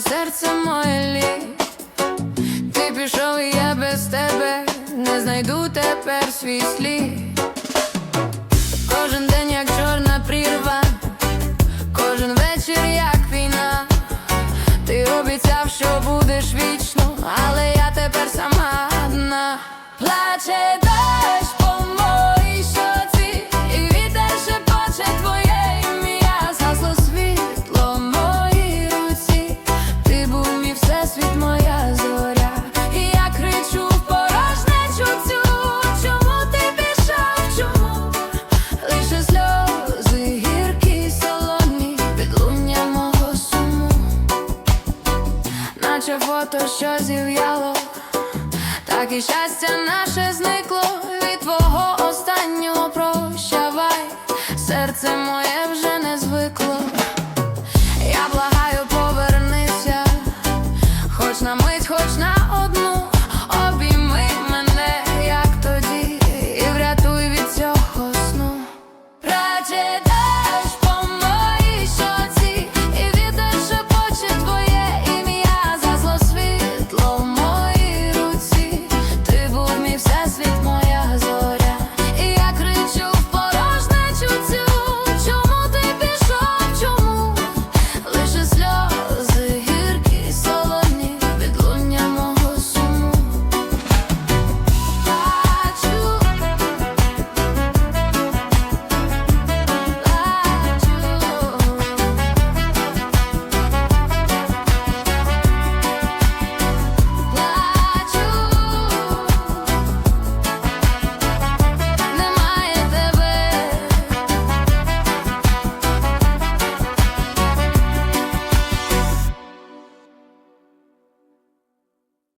серце моє ліг. Ти пішов, і я без тебе не знайду тепер свій слід. Кожен день, як чорна прірва, кожен вечір, як війна. Ти обіцяв, що будеш вічно, але я тепер сама одна. Плаче наше фото, що зів'яло, так і щастя наше зникло від твого останнього прощавай, серце моє вже не звикло. Я благаю, повернися, хоч на мить, хоч на одну.